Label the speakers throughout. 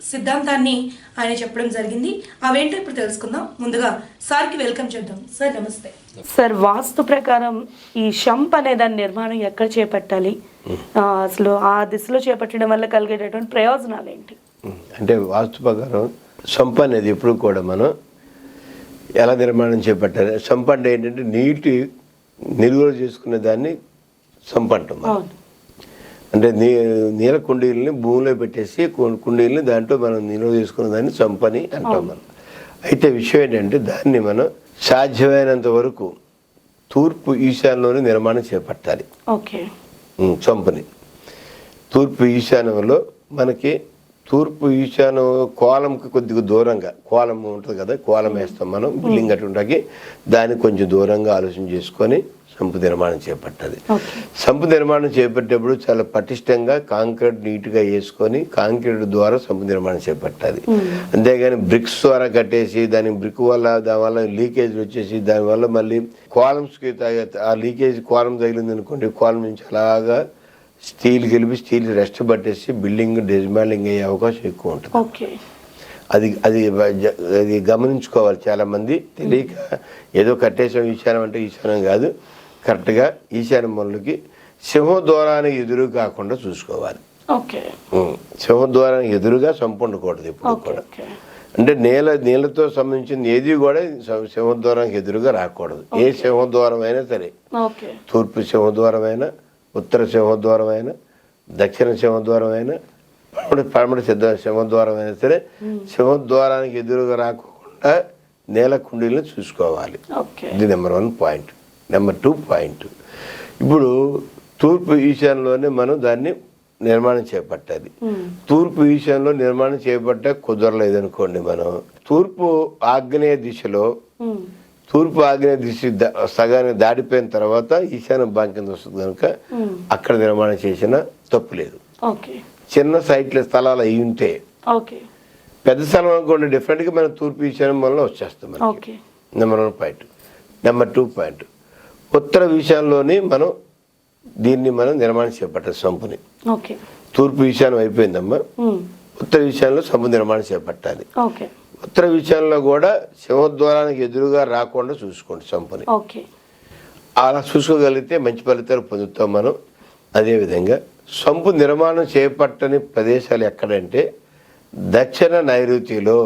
Speaker 1: సిద్ధాంతాన్ని ఆయన చెప్పడం జరిగింది. అవేంటో ఇప్పుడు తెలుసుకుందాం. ముందుగా సార్కి వెల్కమ్ చేద్దాం. సార్ నమస్తే.
Speaker 2: సార్ వాస్తు ప్రకారం ఈ షంప్ అనే దాని నిర్మాణం ఎక్కడ చేపట్టాలి? అసలు ఆ దిశలో చేపట్టడం వల్ల కలిగేటటువంటి ప్రయోజనాలు ఏంటి
Speaker 3: అంటే వాస్తు ప్రకారం సంప అనేది ఎప్పుడు కూడా మనం ఎలా నిర్మాణం చేపట్టాలి? సంప అంటే ఏంటంటే నీటి నిలువలు చేసుకునే దాన్ని సంప అంటాం నీ నీళ్ళ కుండీలని భూమిలో పెట్టేసి కుండీలని దాంట్లో మనం నిల్వ చేసుకునే దాన్ని సంపని అంటాం మనం. అయితే విషయం ఏంటంటే దాన్ని మనం సాధ్యమైనంత వరకు తూర్పు ఈశాన్యంలోనే నిర్మాణం చేపట్టాలి. చంపని. తూర్పు ఈశాన్యంలో మనకి తూర్పు ఈశాన్యం కోలంకి కొద్దిగా దూరంగా కోలం ఉంటుంది కదా కోలం వేస్తాం మనం బిల్డింగ్ అటుండకి దానికి కొంచెం దూరంగా ఆలోచన చేసుకొని సంపు నిర్మాణం చేపట్టాలి సంపు నిర్మాణం చేపట్టేటప్పుడు చాలా పటిష్టంగా కాంక్రీట్ నీట్గా వేసుకొని కాంక్రీట్ ద్వారా సంపు నిర్మాణం చేపట్టాలి. అంతేగాని బ్రిక్స్ ద్వారా కట్టేసి దాని బ్రిక్ వల్ల దాని వల్ల లీకేజ్ వచ్చేసి దానివల్ల మళ్ళీ కాలమ్స్కి ఆ లీకేజ్ కాలం తగిలింది అనుకోండి కాలం నుంచి అలాగా స్టీల్ గెలిపి స్టీల్ రెస్ట్ పట్టేసి బిల్డింగ్ డిస్మాండింగ్ అయ్యే అవకాశం ఎక్కువ ఉంటుంది.
Speaker 2: ఓకే.
Speaker 3: అది అది అది గమనించుకోవాలి చాలా మంది తెలియక ఏదో కట్టేసాం ఈశానం అంటే ఈశానం కాదు. కరెక్ట్గా ఈశాన్య మూలకి సింహద్వారానికి ఎదురు కాకుండా చూసుకోవాలి.
Speaker 2: ఓకే.
Speaker 3: ఉం. సింహద్వారానికి ఎదురుగా సంపూండకూడదు ఎప్పుడు
Speaker 2: ఓకే
Speaker 3: కూడా. అంటే నేల నీళ్ళతో సంబంధించిన ఏది కూడా సింహ- సింహద్వారానికి ఎదురుగా రాకూడదు. ఏ సింహద్వారం అయినా సరే. తూర్పు సింహద్వారం అయినా ఉత్తర సింహద్వారం అయినా దక్షిణ సింహద్వారం అయినా పడమటి పడమటి సిద్ధ సింహద్వారం అయినా సరే సింహద్వారానికి ఎదురుగా రాకుండా నేల కుండీలను చూసుకోవాలి. ఇది number one point. Number two point. ఇప్పుడు తూర్పు ఈశాన్యంలోనే మనం దాన్ని నిర్మాణం చేపట్టాలి. తూర్పు ఈశాన్యంలో నిర్మాణం చేపట్ట కుదరలేదు అనుకోండి మనం. తూర్పు ఆగ్నేయ దిశలో. తూర్పు ఆగ్నేయ దిశ సగాన్ని దాటిపోయిన తర్వాత ఈశాన్య భాగం కింద వస్తుంది కనుక అక్కడ నిర్మాణం చేసిన తప్పు లేదు.
Speaker 2: ఓకే.
Speaker 3: చిన్న సైట్ల స్థలాలు అయి ఉంటే
Speaker 2: ఓకే.
Speaker 3: పెద్ద స్థలం అనుకోండి డిఫరెంట్గా మనం తూర్పు ఈశాన్యం వల్ల వచ్చేస్తాం మనకి. Number one point number two point ఉత్తర విషయంలోని మనం దీన్ని మనం నిర్మాణం చేపట్టాలి సంపుని.
Speaker 2: ఓకే.
Speaker 3: తూర్పు ఈశాన్యం అయిపోయిందమ్మా. ఉత్తర విషయంలో సంపు నిర్మాణం చేపట్టాలి.
Speaker 2: ఓకే.
Speaker 3: ఉత్తర విషయంలో కూడా సింహద్వారానికి ఎదురుగా రాకుండా చూసుకోండి సంపుని.
Speaker 2: ఓకే.
Speaker 3: అలా చూసుకోగలిగితే మంచి ఫలితాలు పొందుతాం మనం. అదేవిధంగా సంపు నిర్మాణం చేపట్టని ప్రదేశాలు ఎక్కడంటే దక్షిణ నైరుతిలో.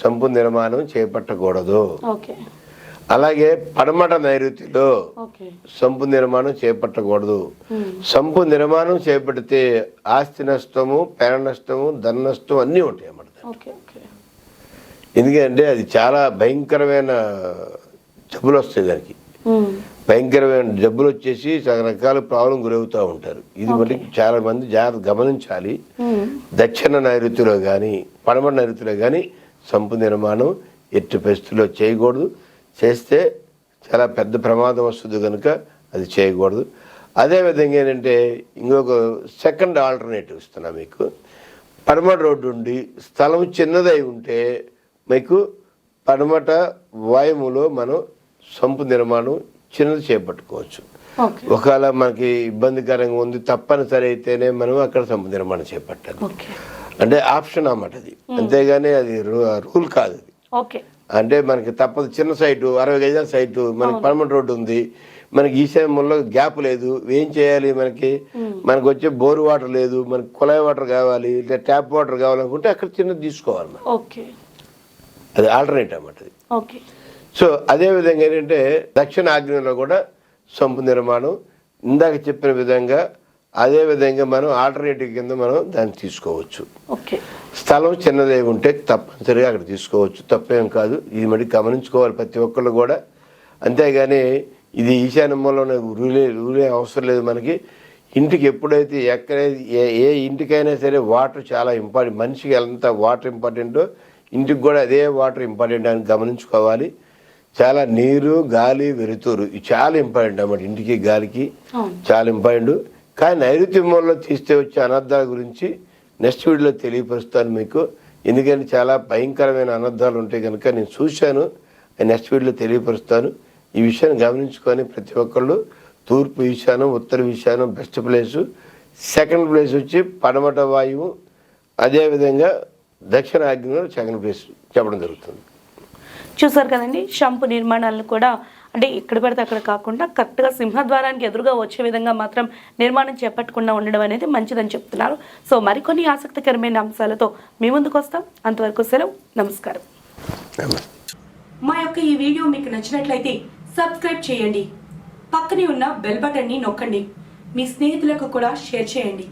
Speaker 3: సంపు నిర్మాణం చేపట్టకూడదు. అలాగే పడమట నైరుతిలో సంపు నిర్మాణం చేపట్టకూడదు. సంపు నిర్మాణం చేపడితే ఆస్తి నష్టము పెర నష్టము ధన నష్టం అన్నీ ఉంటాయి అన్నమాట ఎందుకంటే అది చాలా భయంకరమైన జబ్బులు వస్తాయి దానికి. భయంకరమైన జబ్బులు వచ్చేసి రకరకాల ప్రాబ్లం గురవుతూ ఉంటారు. ఇది మళ్ళీ చాలా మంది జాగ్రత్త గమనించాలి. దక్షిణ నైరుతిలో కానీ పడమర నైరుతిలో కానీ సంపు నిర్మాణం ఎట్టి పరిస్థితుల్లో చేయకూడదు. చేస్తే చాలా పెద్ద ప్రమాదం వస్తుంది కనుక అది చేయకూడదు. అదేవిధంగా ఏంటంటే ఇంకొక సెకండ్ ఆల్టర్నేటివ్ ఇస్తున్నా మీకు. పడమట రోడ్డు ఉండి స్థలం చిన్నదై ఉంటే మీకు పడమట వాయుములో మనం సంపు నిర్మాణం చిన్నది చేపట్టుకోవచ్చు. ఒకవేళ మనకి ఇబ్బందికరంగా ఉంది తప్పనిసరి అయితేనే మనం అక్కడ సంపు నిర్మాణం చేపట్టాలి. అంటే ఆప్షన్ అన్నమాట అది. అంతేగాని అది రూల్ కాదు అది. అంటే మనకి తప్పదు చిన్న సైటు అరవై గజాల సైటు మనకి పర్మనెంట్ రోడ్డు ఉంది మనకి ఈశాన్యంలో గ్యాప్ లేదు ఏం చేయాలి మనకి? మనకు వచ్చే బోర్ వాటర్ లేదు మనకి కుళాయి వాటర్ కావాలి లేదా ట్యాప్ వాటర్ కావాలనుకుంటే అక్కడ చిన్నది తీసుకోవాలి అది ఆల్టర్నేట్ అన్నమాట అది.
Speaker 2: ఓకే
Speaker 3: సో అదే విధంగా ఏంటంటే దక్షిణ ఆగ్నేయంలో కూడా సంపు నిర్మాణం. ఇందాక చెప్పిన విధంగా అదే విధంగా మనం ఆల్టర్నేటివ్ కింద మనం దాన్ని తీసుకోవచ్చు.
Speaker 2: ఓకే
Speaker 3: స్థలం చిన్నదే ఉంటే తప్పనిసరిగా అక్కడ తీసుకోవచ్చు. తప్పేం కాదు. ఇది మరి గమనించుకోవాలి ప్రతి ఒక్కళ్ళు కూడా. అంతేగాని ఇది ఈశాన్యంలోనే రూలే రూలే అవసరం లేదు మనకి. ఇంటికి ఎప్పుడైతే ఎక్కడ ఏ ఏ ఇంటికైనా సరే వాటర్ చాలా ఇంపార్టెంట్ మనిషికి ఎంత వాటర్ ఇంపార్టెంటో ఇంటికి కూడా అదే వాటర్ ఇంపార్టెంట్ అని గమనించుకోవాలి. చాలా నీరు గాలి వెలుతురు ఇది చాలా ఇంపార్టెంట్ అన్నమాట ఇంటికి గాలికి. చాలా ఇంపార్టెంట్. కానీ నైరుతి మూలలో తీస్తే వచ్చే అనర్థాల గురించి నెక్స్ట్ వీడియోలో తెలియపరుస్తాను మీకు. ఎందుకంటే చాలా భయంకరమైన అనర్థాలు ఉంటాయి కనుక నేను చూశాను. నెక్స్ట్ వీడియోలో తెలియపరుస్తాను. ఈ విషయాన్ని గమనించుకొని ప్రతి ఒక్కళ్ళు తూర్పు ఈశానం ఉత్తర ఈశానం బెస్ట్ ప్లేసు. సెకండ్ ప్లేస్ వచ్చి పడమట వాయువు. అదేవిధంగా దక్షిణ ఆగ్నేయంలో ప్లేస్ చెప్పడం జరుగుతుంది.
Speaker 2: చూసారు కదండి షంపు నిర్మాణాలను కూడా అంటే ఎక్కడ పడితే అక్కడ కాకుండా కరెక్ట్గా సింహద్వారానికి ఎదురుగా వచ్చే విధంగా మాత్రం నిర్మాణం చేపట్టకుండా ఉండడం అనేది మంచిదని చెప్తున్నారు. సో మరికొన్ని ఆసక్తికరమైన అంశాలతో మీ ముందుకు వస్తాం. అంతవరకు సెలవు. నమస్కారం.
Speaker 1: మా యొక్క ఈ వీడియో మీకు నచ్చినట్లయితే సబ్స్క్రైబ్ చేయండి. పక్కనే ఉన్న బెల్ బటన్ని నొక్కండి. మీ స్నేహితులకు కూడా షేర్ చేయండి.